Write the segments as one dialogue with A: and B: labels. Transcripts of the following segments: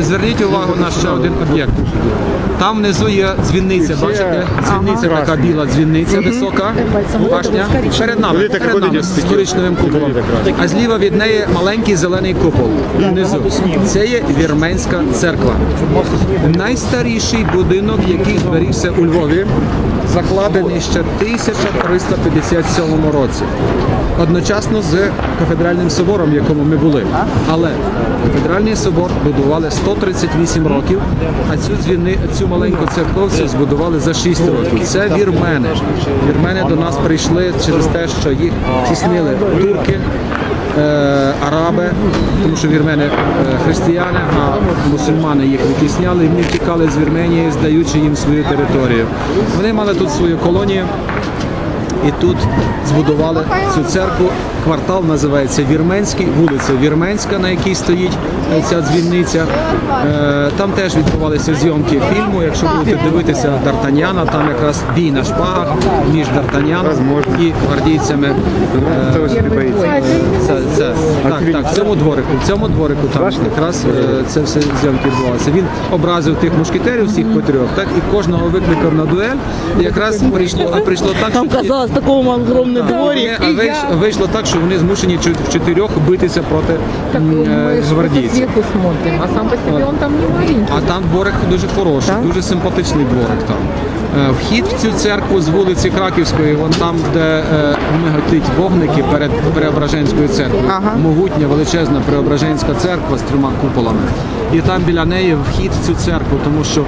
A: Зверніть увагу на ще один об'єкт. Там внизу є дзвінниця, бачите? Дзвінниця
B: Ага.
A: така біла дзвінниця висока. Башня. Перед нами, перед нами з коричневим куполом. А зліва від неї маленький зелений купол. Внизу. Це є Вірменська церква. Найстаріший будинок, який зберігся у Львові, закладений ще 1357 році. Одночасно з кафедральним собором, в якому ми були. Але кафедральний собор будували 138 років, а цю дзвіни, цю маленьку церковцю збудували за 6 років. Це вірмени. Вірмени до нас прийшли через те, що їх тіснили турки. е, Араби, тому що вірмени е, християни, а мусульмани їх витісняли, і вони втікали з Вірменії, здаючи їм свою територію. Вони мали тут свою колонію, і тут збудували цю церкву. Квартал називається Вірменський, вулиця Вірменська, на якій стоїть е, ця дзвіниця. Е, Там теж відбувалися зйомки фільму. Якщо будете дивитися Д'Артаньяна, там якраз бій на шпагах між Д'Артаньяном і гвардійцями. Е? Це, це, так, так, в цьому дворику, в цьому дворику там якраз е, це все зйомки відбувалося. Він образив тих мушкетерів, всіх по трьох, так і кожного викликав на дуель. І якраз прийшло, а прийшло так,
C: Там
A: що ті-
C: казалось, такому огромный
A: Так,
C: дворик.
A: вони- а вийшло так, що вони змушені в чотирьох битися проти
D: Так
A: м,
D: мы
A: е, гвардійців.
D: смотрим, а сам по себе он там не маленький.
A: А там дворик дуже хороший, дуже симпатичний дворик там. Е, Вхід в цю церкву з вулиці Краківської, вон там, де е, миготить вогники перед Преображенською церквою. Могутня, величезна Преображенська церква з трьома куполами. І там біля неї вхід в цю церкву, тому що е,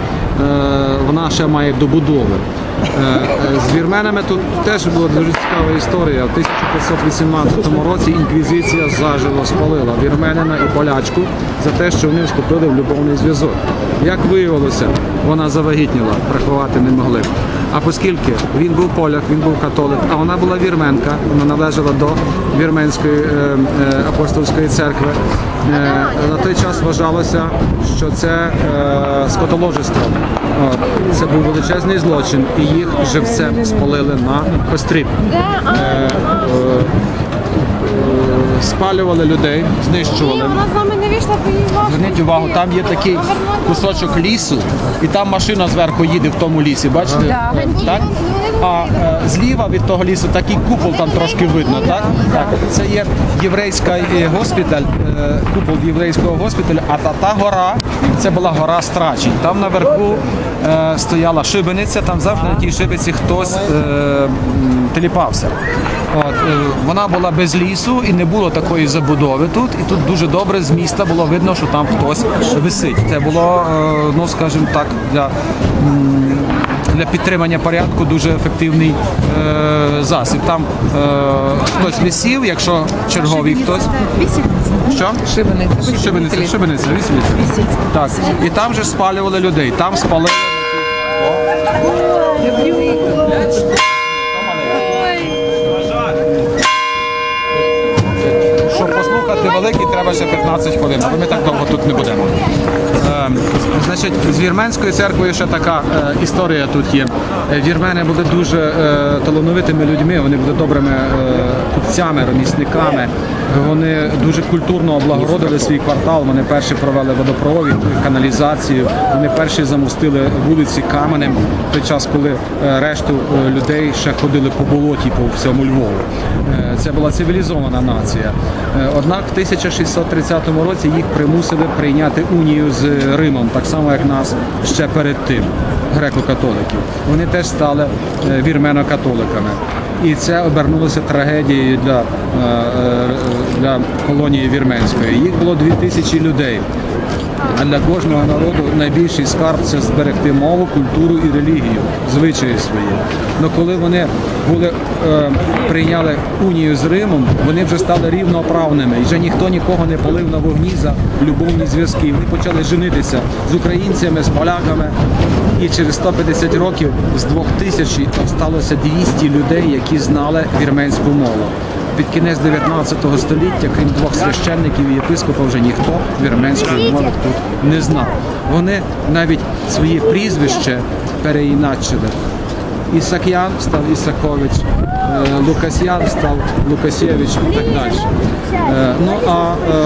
A: вона ще має добудови. Е, е, З вірменами тут теж була дуже цікава історія. В 1518 році інквізиція заживо спалила вірменина і полячку за те, що вони вступили в любовний зв'язок. Як виявилося, вона завагітніла, приховати не могли. А оскільки він був поляк, він був католик, а вона була вірменка, вона належала до вірменської е, е, апостольської церкви. Е, на той час вважалося, що це скотоложество. Це був величезний злочин, і їх живцем спалили на кострі. Спалювали людей, знищували.
E: Вона з нами не вийшла, бо їй важко.
A: Зверніть увагу, там є такий кусочок лісу, і там машина зверху їде в тому лісі, бачите? Так? А е, зліва від того лісу такий купол там трошки видно, так? Так. Це є єврейський е, госпіталь, е, купол єврейського госпіталю, а та, та гора, це була гора Страчень. Там наверху е, стояла шибениця, там завжди на тій шибиці хтось е, теліпався. От, е, вона була без лісу і не було такої забудови тут. І тут дуже добре з міста було видно, що там хтось висить. Це було, е, ну скажімо так, для, м, для підтримання порядку дуже ефективний е, засіб. Там е, хтось висів, якщо черговий хтось. Що?
D: Шибениця.
A: Шибениця, шибениця, вісімниця. Так. І там же спалювали людей. Там спалили. Щоб послухати великий, треба ще 15 хвилин, але ми так довго тут не будемо. Е, значить, з вірменською церквою ще така е, історія тут є. Е, Вірмени були дуже е, талановитими людьми, вони були добрими е, купцями, ремісниками. Вони дуже культурно облагородили свій квартал. Вони перші провели водопровід, каналізацію. Вони перші замостили вулиці каменем в той час, коли е, решту е, людей ще ходили по болоті по всьому Львову. Це була цивілізована нація. Однак в 1630 році їх примусили прийняти унію з Римом, так само як нас ще перед тим, греко-католиків. Вони теж стали е, вірмено-католиками. І це обернулося трагедією для, е, е, для колонії вірменської. Їх було 2000 людей. А для кожного народу найбільший скарб це зберегти мову, культуру і релігію, звичаї свої. Але коли вони були, е, прийняли унію з Римом, вони вже стали рівноправними. І вже ніхто нікого не палив на вогні за любовні зв'язки. Вони почали женитися з українцями, з поляками. І через 150 років з 2000 сталося 200 людей, які знали вірменську мову. Під кінець 19 століття, крім двох священників і єпископа, вже ніхто вірменської мови тут не знав. Вони навіть своє прізвище переіначили. Ісакян став Ісакович, е, Лукасян став Лукасєвич і так далі. Е, Ну а е,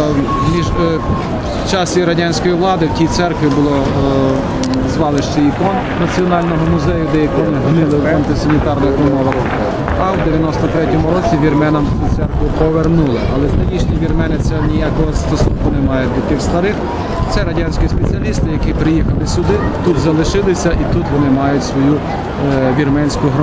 A: між часі радянської влади в тій церкві було звалище ікон Національного музею, де ікони гнили в антисанітарних умовах. А в 93-му році вірменам цю церкву повернули. Але нинішні вірмени це ніякого стосунку не мають до тих старих. Це радянські спеціалісти, які приїхали сюди, тут залишилися і тут вони мають свою е, вірменську громаду.